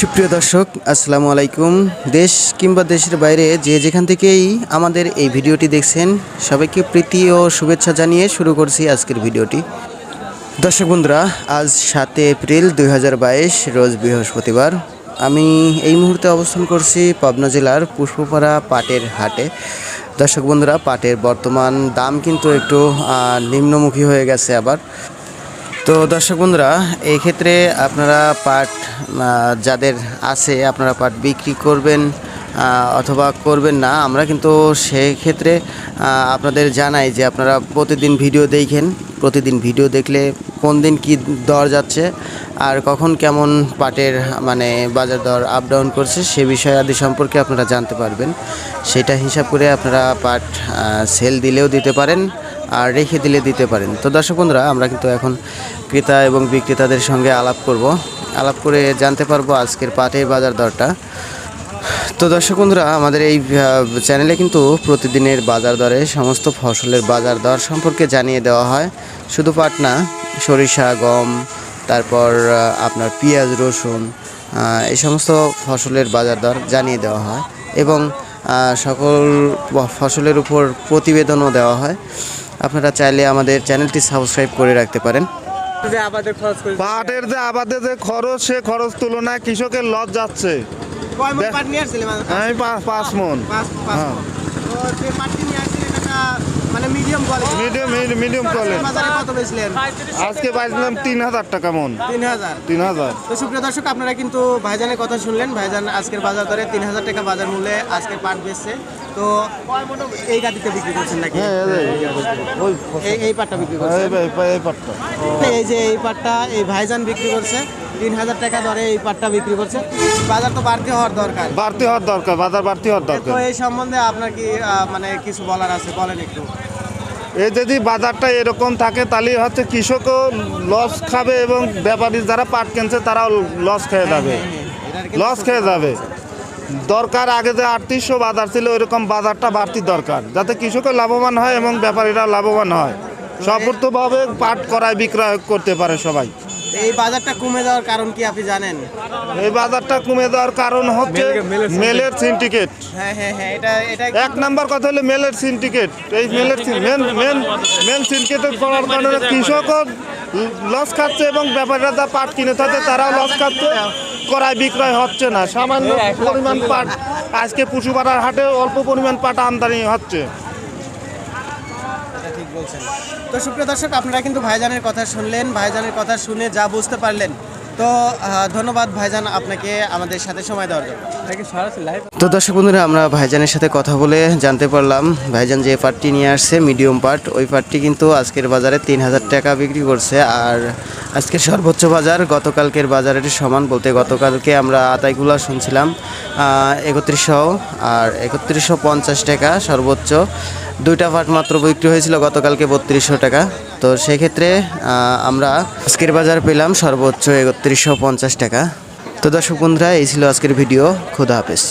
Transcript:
সুপ্রিয় দর্শক, আসসালামু আলাইকুম। দেশ কিংবা দেশের বাইরে যে যেখান থেকেই আমাদের এই ভিডিওটি দেখছেন, সবাইকে প্রীতি ও শুভেচ্ছা জানিয়ে শুরু করছি আজকের ভিডিওটি। দর্শক বন্ধুরা, আজ সাতে এপ্রিল দু হাজার বাইশ, রোজ বৃহস্পতিবার। আমি এই মুহূর্তে অবস্থান করছি পাবনা জেলার পুষ্পপাড়া পাটের হাটে। দর্শক বন্ধুরা, পাটের বর্তমান দাম কিন্তু একটু নিম্নমুখী হয়ে গেছে আবার। তো দর্শক বন্ধুরা, এই ক্ষেত্রে আপনারা পাট যাদের আছে, আপনারা পাট বিক্রি করবেন অথবা করবেন না, আমরা কিন্তু সেই ক্ষেত্রে আপনাদের জানাই যে আপনারা প্রতিদিন ভিডিও দেখেন, প্রতিদিন ভিডিও দেখলে কোন দিন কি দর যাচ্ছে, আর কখন কেমন পাটের মানে বাজার দর আপ ডাউন করছে, সে বিষয় আদি সম্পর্কে আপনারা জানতে পারবেন। সেটা হিসাব করে আপনারা পাট সেল দিলেও দিতে পারেন আর রেখে দিলে দিতে পারেন। তো দর্শক বন্ধুরা, আমরা কিন্তু এখন ক্রেতা এবং বিক্রেতাদের সঙ্গে আলাপ করব। আলাপ করে জানতে পারব আজকের পাটের বাজার দরটা। তো দর্শক বন্ধুরা, আমাদের এই চ্যানেলে কিন্তু প্রতিদিনের বাজার দরে, সমস্ত ফসলের বাজার দর সম্পর্কে জানিয়ে দেওয়া হয়। শুধু পাট না, সরিষা, গম, তারপর আপনার পেঁয়াজ, রসুন এই সমস্ত ফসলের বাজার দর জানিয়ে দেওয়া হয় এবং সকল ফসলের উপর প্রতিবেদনও দেওয়া হয়। আপনারা চাইলে আমাদের চ্যানেলটি সাবস্ক্রাইব করে রাখতে পারেন। পাটের যে আবাদে যে খরচ সে খরচ তুলনায় কৃষকের লস যাচ্ছে। কয় মণ দেখ- পাট নিয়ে আসছিলেন আমি পাঁচ মন। পাঁচ হ্যাঁ। মানে মিডিয়াম কোয়ালিটি মিডিয়াম মিডিয়াম আজকে তিন হাজার টাকা মন। তিন হাজার। তিন হাজার। তো সুপ্রিয় দর্শক আপনারা কিন্তু ভাইজানের কথা শুনলেন। ভাইজান আজকের বাজার দরে তিন হাজার টাকা বাজার মূল্যে আজকের পাট বেচছে। তো এই গাড়িতে বিক্রি করছেন নাকি? হ্যাঁ এই পাটটা বিক্রি করছেন? এই- পাটটা। এই যে এই পাটটা এই ভাইজান বিক্রি করছে। তিন হাজার টাকা দরে এই পাটটা বিক্রি করছে। বাজার তো বাড়তি হওয়ার দরকার। বাড়তি হওয়ার দরকার বাজার বাড়তি হওয়ার দরকার তো এই সম্বন্ধে আপনার কি মানে কিছু বলার আছে? বলেন একটু। এই যদি বাজারটা এরকম থাকে তাহলে হচ্ছে কৃষকও লস খাবে এবং ব্যাপারী যারা পাট কিনছে তারাও লস খেয়ে যাবে। লস খেয়ে যাবে। দরকার আগে যে আটত্রিশশো বাজার ছিল ওইরকম বাজারটা বাড়তি দরকার যাতে কৃষকের লাভবান হয় এবং ব্যাপারীরা লাভবান হয়। সফলভাবে পাট করায় বিক্রয় করতে পারে সবাই। এই বাজারটা কমে যাওয়ার কারণ কি আপনি জানেন? এই বাজারটা কমে যাওয়ার কারণ হচ্ছে মেলের সিন্ডিকেট হ্যাঁ হ্যাঁ হ্যাঁ এটা এটা এক নাম্বার কথা হলো মেলের সিন্ডিকেট এই মেলের মেন মেন মেন সিন্ডিকেটের করার কারণে কৃষকও লস খাচ্ছে এবং ব্যাপারীরা যা পাট কিনে থাকে তারাও লস খাচ্ছে। করায় বিক্রয় হচ্ছে না। সামান্য পরিমাণ পাট আজকে পশুপাড়ার হাটে অল্প পরিমাণ পাট আমদানি হচ্ছে। ঠিক বলছেন। তো সুপ্রিয় দর্শক আপনারা কিন্তু ভাইজানের কথা শুনলেন ভাইজানের কথা শুনে যা বুঝতে পারলেন। তো ধন্যবাদ ভাইজান আপনাকে আমাদের সাথে সময় দেওয়ার জন্য। তো দর্শক বন্ধুরা আমরা ভাইজানের সাথে কথা বলে জানতে পারলাম ভাইজান যে পাটটি নিয়ে আসছে মিডিয়াম পাট ওই পাটটি কিন্তু আজকের বাজারে তিন হাজার টাকা বিক্রি করছে। আর আজকের সর্বোচ্চ বাজার, গতকালকের বাজারের সমান বলতে গতকালকে আমরা আতাইগুলা শুনছিলাম একত্রিশশো আর একত্রিশশো পঞ্চাশ টাকা সর্বোচ্চ। দুইটা পাট মাত্র বিক্রি হয়েছিল, গতকালকে বত্রিশশো টাকা। তো সেক্ষেত্রে আমরা আজকের বাজার পেলাম সর্বোচ্চ একত্রিশশো পঞ্চাশ টাকা। তো দর্শক বন্ধুরা, এই ছিল আজকের ভিডিও। খুদা হাফেজ।